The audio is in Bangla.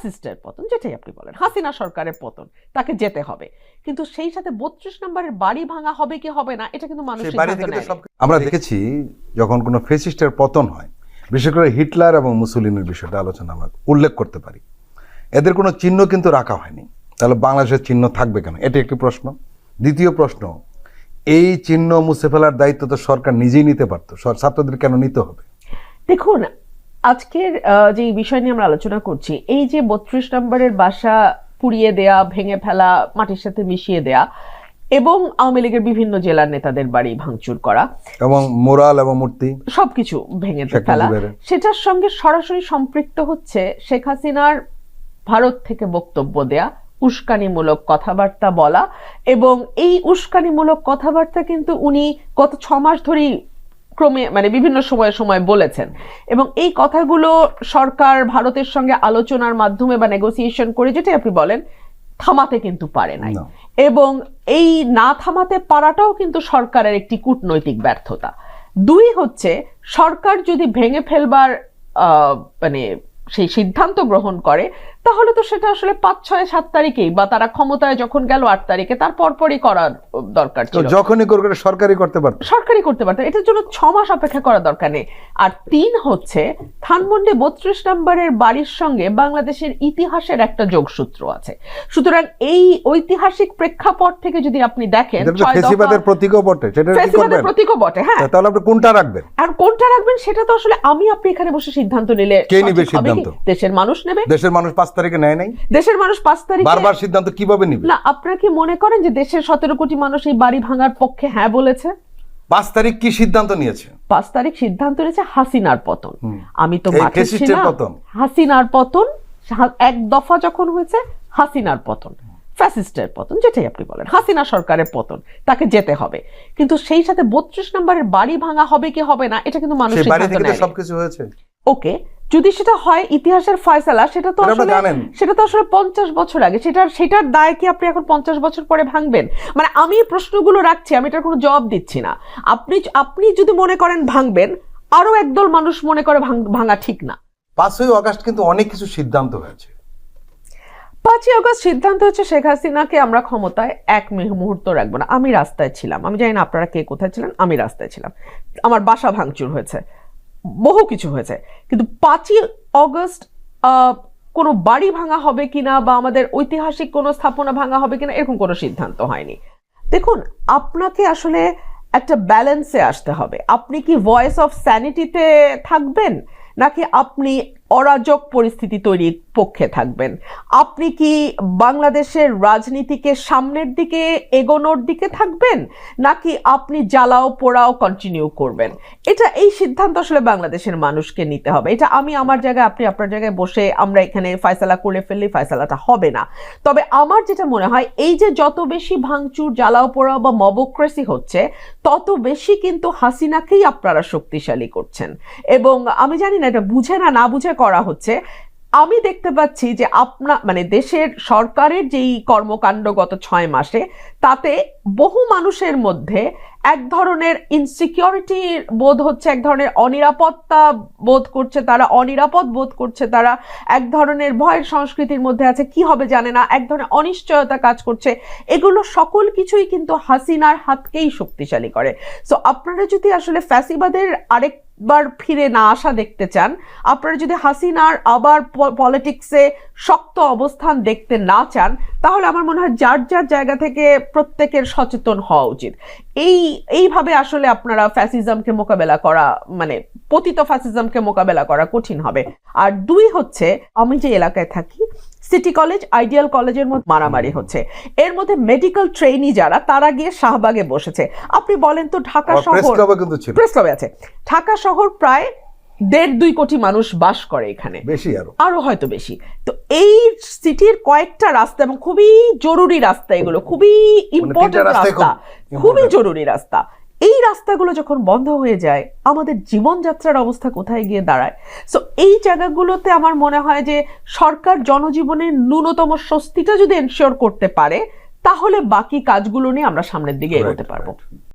ফ্যাসিস্টের পতন যেটাই আপনি বলেন হাসিনা সরকারের পতন তাকে যেতে হবে। কিন্তু সেই সাথে বত্রিশ নম্বরের বাড়ি ভাঙা হবে কি হবে না এটা কিন্তু মানুষ আমরা দেখেছি যখন কোনো ফেসিস্টের পতন হয় বিশেষ করে হিটলার এবং মুসুলিনের বিষয়টা আলোচনা আমরা উল্লেখ করতে পারি। এদের কোনো চিহ্ন কিন্তু রাখা হয়নি। তাহলে বাংলাদেশের চিহ্ন থাকবে কেন? এটি একটি প্রশ্ন। দ্বিতীয় প্রশ্ন এই চিহ্ন মুছে ফেলার দায়িত্ব তো সরকার নিজেই নিতে পারতো। ছাত্রদের কেন নিতে হবে? দেখুন আজকের যে বিষয় নিয়ে আমরা আলোচনা করছি এই যে বত্রিশ নম্বরের বাসা পুড়িয়ে দেয়া ভেঙে ফেলা মাটির সাথে মিশিয়ে দেয়া এবং আওয়ামী লীগের বিভিন্ন জেলার নেতাদের বাড়ি ভাঙচুর করা এবং মোরাল এবং মূর্তি সবকিছু ভেঙে ফেলা সেটার সঙ্গে সরাসরি সম্পৃক্ত হচ্ছে শেখ হাসিনার ভারত থেকে বক্তব্য দেয়া উস্কানিমূলক কথাবার্তা বলা এবং এই উস্কানিমূলক কথাবার্তা কিন্তু উনি গত ছ মাস ধরেই ক্রমে মানে বিভিন্ন সময়ে সময় বলেছেন। এবং এই কথাগুলো সরকার ভারতের সঙ্গে আলোচনার মাধ্যমে বা নেগোসিয়েশন করে যেটাই আপনি বলেন থামাতে কিন্তু পারে নাই। না। এবং এই না থামাতে পারাটাও কিন্তু সরকারের একটি কূটনৈতিক ব্যর্থতা। দুই হচ্ছে সরকার যদি ভেঙে ফেলবার আহ, মানে সেই সিদ্ধান্ত গ্রহণ করে তাহলে তো সেটা আসলে পাঁচ ছয় সাত তারিখেই বা তারা ক্ষমতায় যখন গেল আট তারিখে তার পরপরই করার দরকার ছিল। যখনই করে করে সরকারই করতে পারতো। সরকারি করতে পারতেন এটার জন্য ছ মাস অপেক্ষা করার দরকার নেই। আর তিন হচ্ছে ধানমন্ডি বত্রিশ নম্বরের বাড়ির সঙ্গে বাংলাদেশের ইতিহাসের একটা যোগসূত্র আছে। সুতরাং এই ঐতিহাসিক প্রেক্ষাপট থেকে যদি আপনি দেখেন ফেসিবাদের প্রতীকও বটে সেটা কি প্রতীকও বটে হ্যাঁ। তাহলে আপনি কোনটা রাখবেন? আর কোনটা রাখবেন সেটা তো আসলে আমি আপনি এখানে বসে সিদ্ধান্ত নিলে কে নিবে কি? সিদ্ধান্ত? দেশের মানুষ নেবে? দেশের মানুষ পাঁচ তারিখে নেয় নাই? দেশের মানুষ পাঁচ তারিখে বারবার সিদ্ধান্ত কীভাবে নিবে? না আপনারা কি মনে করেন যে দেশের সতেরো কোটি মানুষ এই বাড়ি ভাঙার পক্ষে হ্যাঁ বলেছে? পাঁচ তারিখ কি সিদ্ধান্ত নিয়েছে? পাঁচ তারিখ সিদ্ধান্ত নিয়েছে হাসিনার পতন। আমি তো মাঠে ছিলাম। পতন। হাসিনার পতন এক দফা যখন হয়েছে হাসিনার পতন। ফ্যাসিস্টের পতন যেটাই আপনি বলেন। হাসিনা সরকারের পতন তাকে যেতে হবে। কিন্তু সেই সাথে বত্রিশ নম্বরের বাড়ি ভাঙা হবে কি হবে না এটা কিন্তু মানুষ সেই বাড়ি সিদ্ধান্ত থেকে তো নেয়নি। সবকিছু হয়েছে। ওকে যদি সেটা হয় ইতিহাসের ফয়সালা সেটা তো আসলে সেটা তো আসলে পঞ্চাশ বছর আগে। সেটার সেটার দায় কি আপনি এখন পঞ্চাশ বছর পরে ভাঙবেন? মানে আমি প্রশ্নগুলো রাখছি আমি এটার কোনো জবাব দিচ্ছি না। আপনি আপনি যদি মনে করেন ভাঙবেন আরও একদল মানুষ মনে করে ভাঙা ঠিক না। পাঁচই অগাস্ট কিন্তু অনেক কিছু সিদ্ধান্ত হয়েছে। পাঁচই আগস্ট সিদ্ধান্ত হচ্ছে শেখ হাসিনাকে আমরা ক্ষমতায় এক মিহ- মুহূর্ত রাখব না। আমি রাস্তায় ছিলাম। আমি জানি না আপনারা কে কোথায় ছিলেন আমি রাস্তায় ছিলাম। আমার বাসা ভাঙচুর হয়েছে। বহু কিছু হয়েছে। কিন্তু পাঁচই অগস্ট কোনো বাড়ি ভাঙা হবে কিনা বা আমাদের ঐতিহাসিক কোনো স্থাপনা ভাঙা হবে কিনা এরকম কোনো সিদ্ধান্ত হয়নি। দেখুন, আপনাকে আসলে একটা ব্যালেন্সে আসতে হবে। আপনি কি ভয়েস অফ স্যানিটিতে থাকবেন? নাকি আপনি অরাজক পরিস্থিতি তৈরির পক্ষে থাকবেন। আপনি কি বাংলাদেশের রাজনীতিকে সামনের দিকে এগোনোর দিকে থাকবেন, নাকি আপনি জ্বালাও পোড়াও কন্টিনিউ করবেন? এটা এই সিদ্ধান্ত আসলে বাংলাদেশের মানুষকে নিতে হবে। এটা আমি আমার জায়গায়, আপনি আপনার জায়গায় বসে আমরা এখানে ফয়সালা করে ফেললে ফয়সালাটা হবে না। তবে আমার যেটা মনে হয়, এই যে যত বেশি ভাঙচুর, জ্বালাও পোড়াও বা মবক্রেসি হচ্ছে, তত বেশি কিন্তু হাসিনাকেই আপনারা শক্তিশালী করছেন। এবং আমি জানি না, এটা বুঝে না না বুঝে করা হচ্ছে। আমি দেখতে পাচ্ছি যে আপনা মানে দেশের সরকারের যেই কর্মকাণ্ড গত ছয় মাসে, তাতে বহু মানুষের মধ্যে এক ধরনের ইনসিকিউরিটি বোধ হচ্ছে, এক ধরনের অনিরাপত্তা বোধ করছে তারা, অনিরাপদ বোধ করছে তারা, এক ধরনের ভয়ের সংস্কৃতির মধ্যে আছে, কি হবে জানে না, এক ধরনের অনিশ্চয়তা কাজ করছে। এগুলো সকল কিছুই কিন্তু হাসিনার হাতকেই শক্তিশালী করে। সো আপনারা যদি আসলে ফ্যাসিবাদের আরেকবার ফিরে না আসা দেখতে চান। আপনারা যদি হাসিনার আবার পলিটিক্সে শক্ত অবস্থান দেখতে না চান, তাহলে আমার মনে হয় যার যার জায়গা থেকে প্রত্যেকের সচেতন হওয়া উচিত। এই, এইভাবে আসলে আপনারা ফ্যাসিজমকে মোকাবেলা করা মানে পতিত ফ্যাসিজমকে মোকাবেলা করা কঠিন হবে। আর দুই হচ্ছে আমি যে এলাকায় থাকি সিটি কলেজ আইডিয়াল কলেজের মধ্যে মারামারি হচ্ছে। এর মধ্যে মেডিকেল ট্রেনি যারা তারা গিয়ে শাহবাগে বসেছে। আপনি বলেন তো ঢাকা শহর প্রেস ক্লাবে আছে। ঢাকা শহর প্রায় দেড় দুই কোটি মানুষ বাস করে এখানে। বেশি আরও। আরও হয়তো বেশি। তো এই সিটির কয়েকটা রাস্তা এবং খুবই জরুরি রাস্তা এগুলো খুবই ইম্পর্টেন্ট মানে রাস্তা খুবই জরুরি রাস্তা। এই রাস্তাগুলো যখন বন্ধ হয়ে যায় আমাদের জীবনযাত্রার অবস্থা কোথায় গিয়ে দাঁড়ায় সো এই জায়গাগুলোতে আমার মনে হয় যে সরকার জনজীবনের ন্যূনতম স্বস্তিটা যদি এনশিওর করতে পারে তাহলে বাকি কাজগুলো নিয়ে আমরা সামনের দিকে এগোতে পারব.